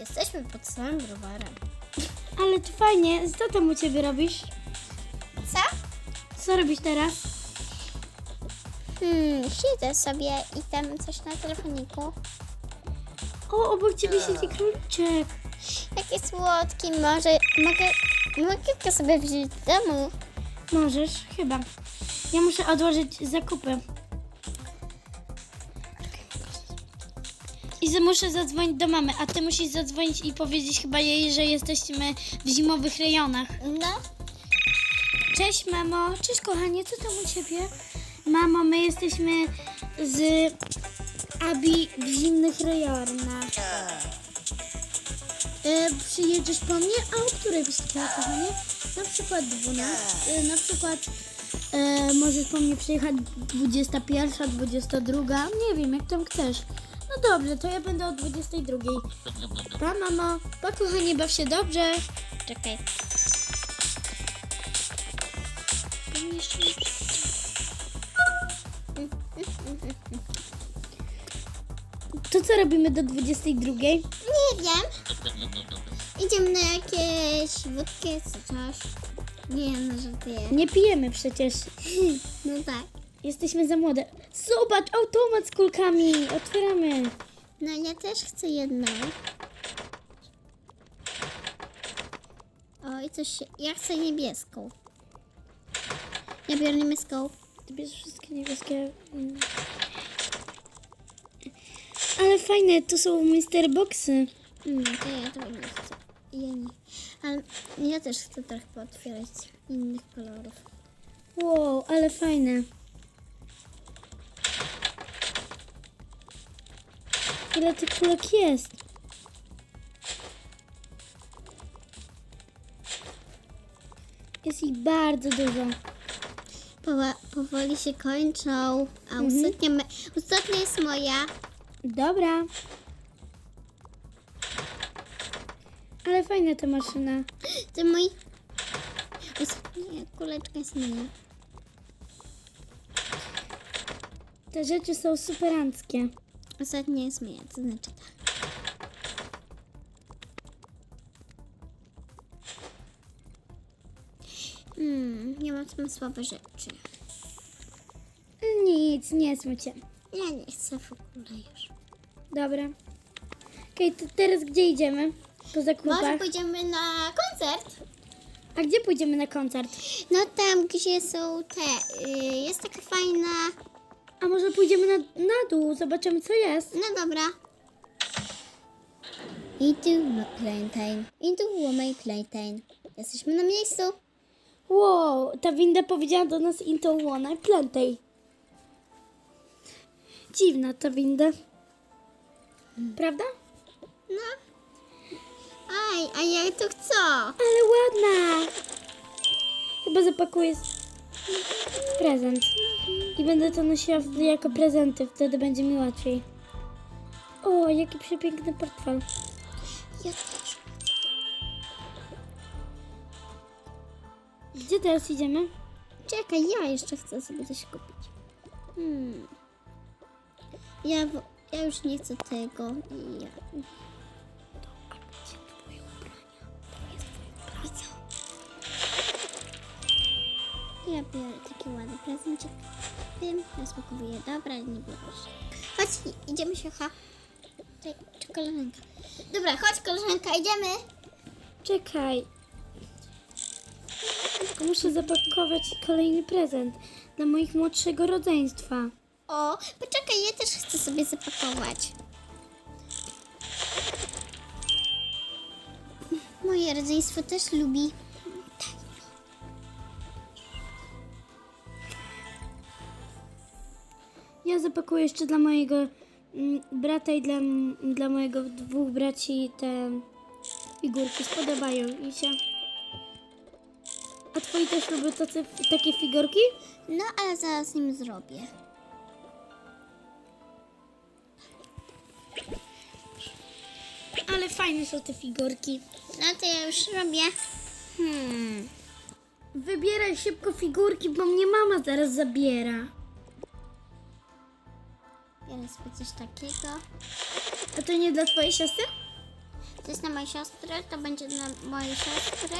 Jesteśmy pod samym browarem. Ale to fajnie. Co tam u ciebie robisz? Co? Co robisz teraz? Hmm, siedzę sobie i tam coś na telefoniku. O, obok ciebie siedzi króliczek. Jaki słodki, może mogę, mogę go sobie wziąć do domu? Możesz, chyba. Ja muszę odłożyć zakupy. I muszę zadzwonić do mamy, a ty musisz zadzwonić i powiedzieć chyba jej, że jesteśmy w zimowych rejonach. No, Cześć mamo, cześć kochanie, co tam u ciebie? Mamo, my jesteśmy z Abi w zimnych rejonach. E, przyjedziesz po mnie? A o której byś chciała, kochanie? Na przykład 12, e, na przykład e, możesz po mnie przyjechać 21, 22, nie wiem, jak tam chcesz. No dobrze, to ja będę o 22. Pa mamo, pa kochanie, baw się dobrze. czekaj. To co robimy do 22? Nie wiem. Idziemy na jakieś wódki czy coś. Nie, no żartuję. Nie pijemy przecież. No tak. Jesteśmy za młode. Zobacz, automat z kulkami. Otwieramy. No ja też chcę jedną. O, i coś się... Ja chcę niebieską. Ja biorę niebieską. Ty bierzesz wszystkie niebieskie. mm. Ale fajne, tu są Mister Boxy. Mm, to ja tego nie chcę. Ja nie. Ale ja też chcę trochę pootwierać innych kolorów. Wow, ale fajne. Ile tych kulek jest? Jest ich bardzo dużo. Powa- powoli się kończą, a ostatnia, me- ostatnia jest moja. Dobra. Ale fajna ta maszyna. To mój... Ostatnia kuleczka jest moja. Te rzeczy są superanckie. Ostatnia jest moja, to znaczy tak. Hmm, nie mam smysłowe rzeczy. Nic, nie smuć się. Ja nie chcę w ogóle już. Dobra. Okej, to teraz gdzie idziemy? Po Może zakupach. pójdziemy na koncert? A gdzie pójdziemy na koncert? No tam, gdzie są te... y, jest taka fajna... A może pójdziemy na, na dół, zobaczymy co jest. No dobra. Into my playtime. Into my playtime. Jesteśmy na miejscu. Wow, ta winda powiedziała do nas into one plantej. Dziwna ta winda. Prawda? No. Aj, a ja to chcę. Ale ładna. Chyba zapakuję prezent. I będę to nosiła jako prezenty, wtedy będzie mi łatwiej. O, jaki przepiękny portfel. Ja też. Gdzie teraz idziemy? Czekaj, ja jeszcze chcę sobie coś kupić. Hmm. Ja, ja już nie chcę tego. Ja. Ja biorę taki ładny prezencik. Wiem, rozpakowuję. Dobra, nie biorę. Chodź, i- idziemy się, ha. Czy koleżanka? Dobra, chodź koleżanka, idziemy. Czekaj. Tylko muszę zapakować kolejny prezent dla moich młodszego rodzeństwa. O, poczekaj, ja też chcę sobie zapakować. Moje rodzeństwo też lubi. Ja zapakuję jeszcze dla mojego mm, brata i dla, dla mojego dwóch braci te figurki. Spodobają mi się. A twoi też lubią tacy, takie figurki? No, ale zaraz nim zrobię. Ale fajne są te figurki. No to ja już robię. Hmm. Wybieraj szybko figurki, bo mnie mama zaraz zabiera. Biorę sobie coś takiego. A to nie dla twojej siostry? To jest na mojej siostry, to będzie na mojej siostry.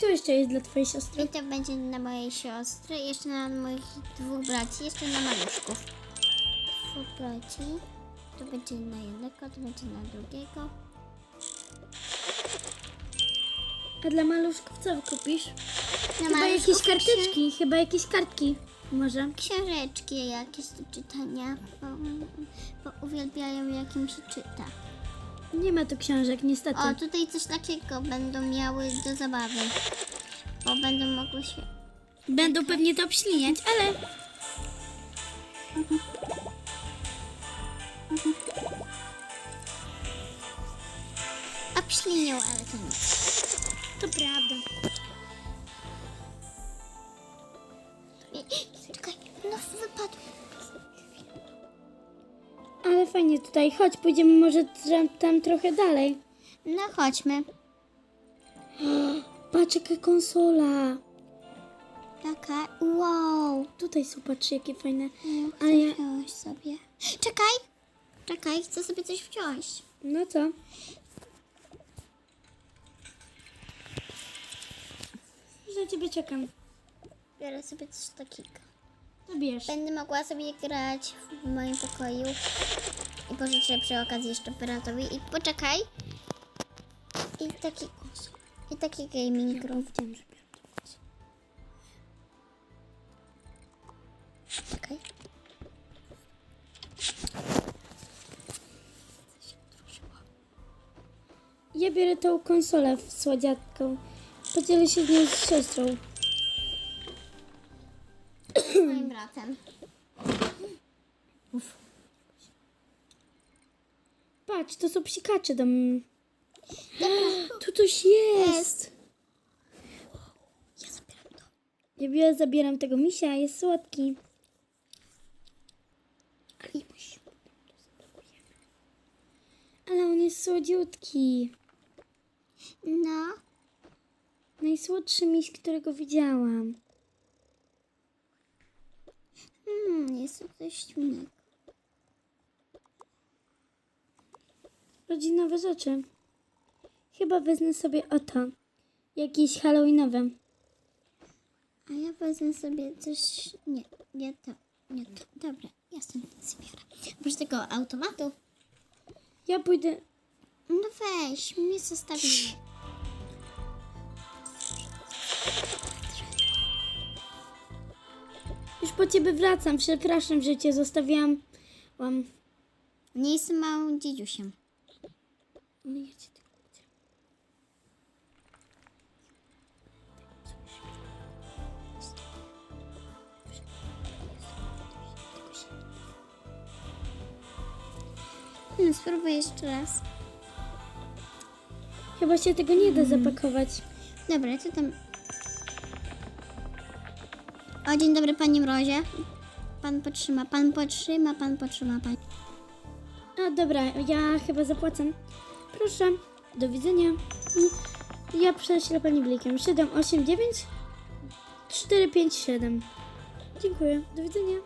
To jeszcze jest dla twojej siostry. I to będzie na mojej siostry. Jeszcze na moich dwóch braci. Jeszcze na maluszków. Dwóch braci. To będzie na jednego, to będzie na drugiego. A dla maluszków co kupisz? Na Chyba jakieś karteczki, chyba jakieś kartki. Może. Książeczki jakieś do czytania. Bo, bo uwielbiają jak im się czyta. Nie ma tu książek, niestety. O, tutaj coś takiego będą miały do zabawy. Bo będą mogły się Będą pewnie to obśliniać, ale obślinią, ale to nic. to prawda. Fajnie tutaj. Chodź, pójdziemy może tam, tam trochę dalej. No chodźmy. Patrz jaka konsola. Taka, wow. Tutaj są, patrz jakie fajne. Ja chcę Ale ja... wziąć sobie. Czekaj, czekaj, chcę sobie coś wziąć. No co? Za ciebie czekam. Biorę sobie coś takiego. To bierz. Będę mogła sobie grać w moim pokoju. I pożyczę przy okazji jeszcze bratowi. I poczekaj. I taki, i taki gaming room. Czekaj. Ja biorę tą konsolę w słodziatką. Podzielę się z nią z siostrą. Patrz, to są psikacze tam. Tu coś jest. Ja zabieram to. Ja zabieram tego misia, jest słodki. Musi. Ale on jest słodziutki. No. Najsłodszy miś, którego widziałam. Hmm, jest to coś innego. Rodzinowe rzeczy. Chyba wezmę sobie oto. Jakieś halloweenowe. A ja wezmę sobie coś... Nie, nie to. Nie to. Dobra, ja stąd nic biorę. Może tego automatu? Ja pójdę. No weź, mnie zostawi. Już po ciebie wracam. Przepraszam, że cię zostawiłam. Łam. Nie jestem małym dziedziusiem. Ja cię tylko chcę. Hmm, spróbuję jeszcze raz. Chyba się tego nie da zapakować. Dobra, co tam? O, dzień dobry, panie Mrozie. Pan potrzyma, pan potrzyma, pan potrzyma, pan. A dobra, ja chyba zapłacę. Proszę, do widzenia. I Ja prześlę pani blikiem. 789 457. Dziękuję, do widzenia.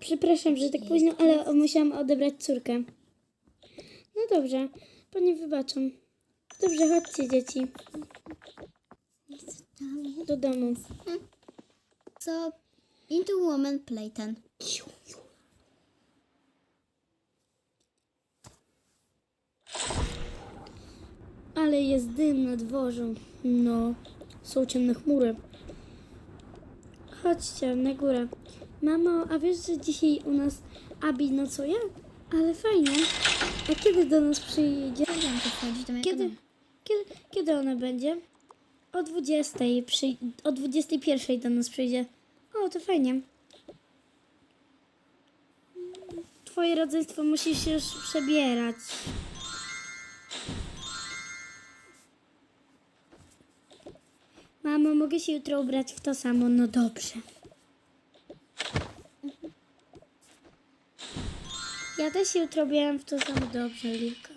Przepraszam, że tak późno, ale musiałam odebrać córkę. No dobrze, pani wybaczam. Dobrze, chodźcie dzieci do domu. Co? Into Woman Playten. Ale jest dym na dworzu. No, są ciemne chmury. Chodźcie na górę. Mamo, a wiesz, że dzisiaj u nas Abi nocuje? Ale fajnie. A kiedy do nas przyjdzie? Kiedy, kiedy, kiedy ona będzie? O 20. Przy, o 21 do nas przyjdzie. O, to fajnie. Twoje rodzeństwo musi się już przebierać. Mamo, mogę się jutro ubrać w to samo? No dobrze. Ja też się jutro ubieram w to samo. Dobrze, Lilka.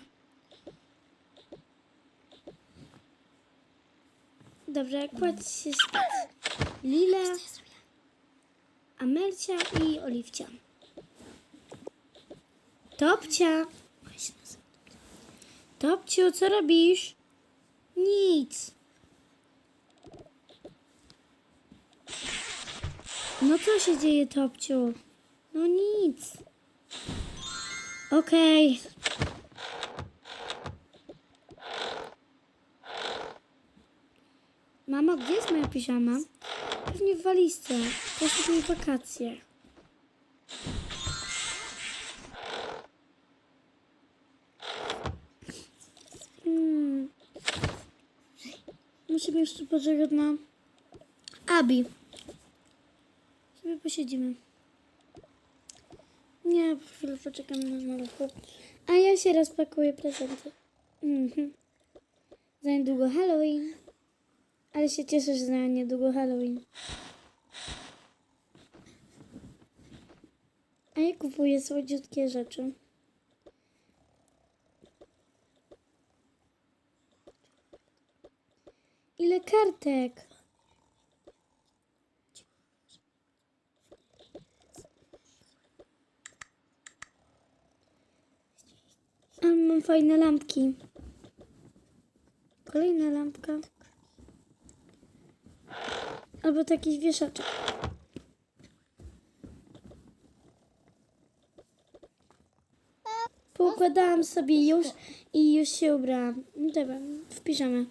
Dobrze, kładź się spać. Lila, Amelcia i Oliwcia. Topcia. Topciu, co robisz? Nic. No co się dzieje, Topciu? No nic. Okej. Mama, gdzie jest moja piżama? Pewnie w walizce. Moje wakacje. Hmm. Musimy jeszcze poczekać na Abi. Posiedzimy. Nie, po chwilę poczekam na maluchu. A ja się rozpakuję prezenty. Mhm. Za niedługo Halloween. Ale się cieszę, że za niedługo Halloween. A ja kupuję słodziutkie rzeczy. Ile kartek? Fajne lampki. Kolejna lampka. Albo taki wieszaczek. Poukładałam sobie już i już się ubrałam. No Dobra, w piżamę.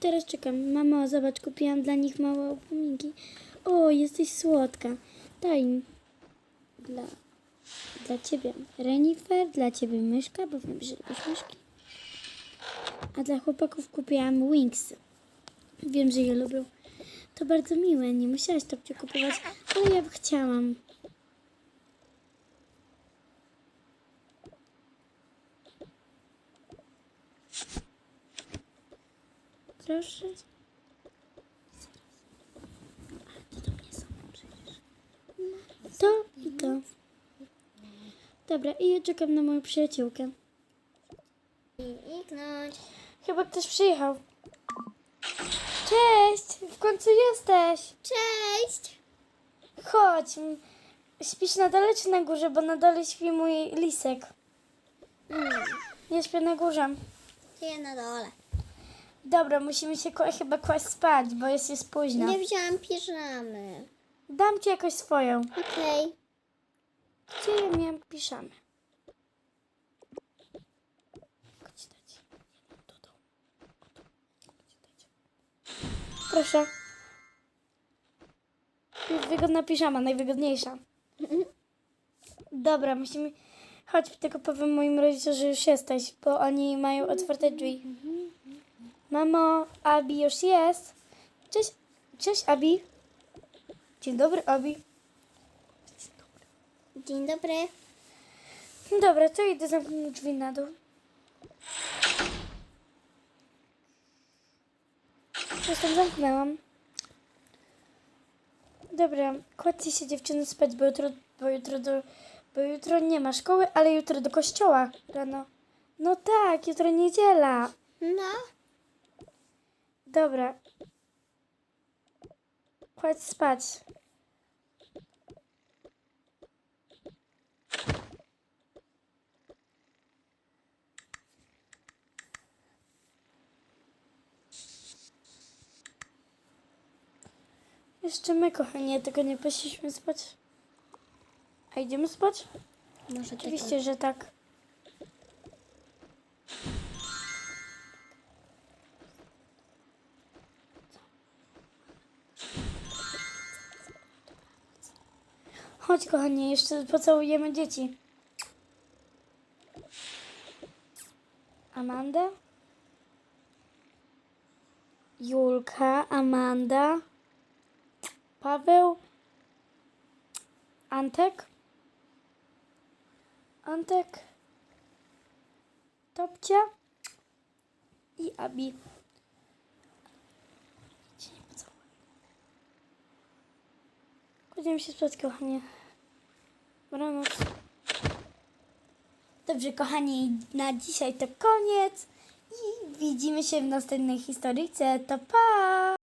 Teraz czekam. Mamo, zobacz, kupiłam dla nich małe upominki. O, jesteś słodka. Daj mi. Dla, dla ciebie renifer, dla ciebie myszka, bo wiem, że lubisz myszki. A dla chłopaków kupiłam wingsy. Wiem, że je lubią. To bardzo miłe, nie musiałaś to kupować, ale ja chciałam. Proszę. To i to. Dobra, i ja czekam na moją przyjaciółkę. I iknąć. Chyba ktoś przyjechał. Cześć! W końcu jesteś! Cześć! Chodź. Śpisz na dole czy na górze? Bo na dole śpi mój lisek. Mm, Ja śpię na górze. ja na dole. Dobra, musimy się kła- chyba kłaść spać, bo jest już późno. Nie wziąłam piżamy. Dam ci jakoś swoją. Okej. Gdzie ja miałam dać. Proszę. Wygodna piżama, najwygodniejsza. Dobra, musimy... Chodź, tylko powiem moim rodzicom, że już jesteś, bo oni mają otwarte drzwi. Mamo, Abi już jest. Cześć, cześć Abi. Dzień dobry, Abi. Dzień dobry. Dobra, to idę zamknąć drzwi na dół. Już tam zamknęłam. Dobra, kładźcie się dziewczyny spać, bo jutro, bo jutro, do, bo jutro nie ma szkoły, ale jutro do kościoła rano. No tak, jutro niedziela. No. Dobra. Kładź spać. Jeszcze my, kochanie, tego nie poszliśmy spać. A idziemy spać? Może Oczywiście, że tak. Chodź, kochanie, jeszcze pocałujemy dzieci. Amanda? Julka, Amanda, Paweł, Antek, Antek, Topcia i Abi. Kładziemy się spać, kochanie. Dobranoc. Dobrze, kochani, na dzisiaj to koniec. I widzimy się w następnej historyjce. To pa!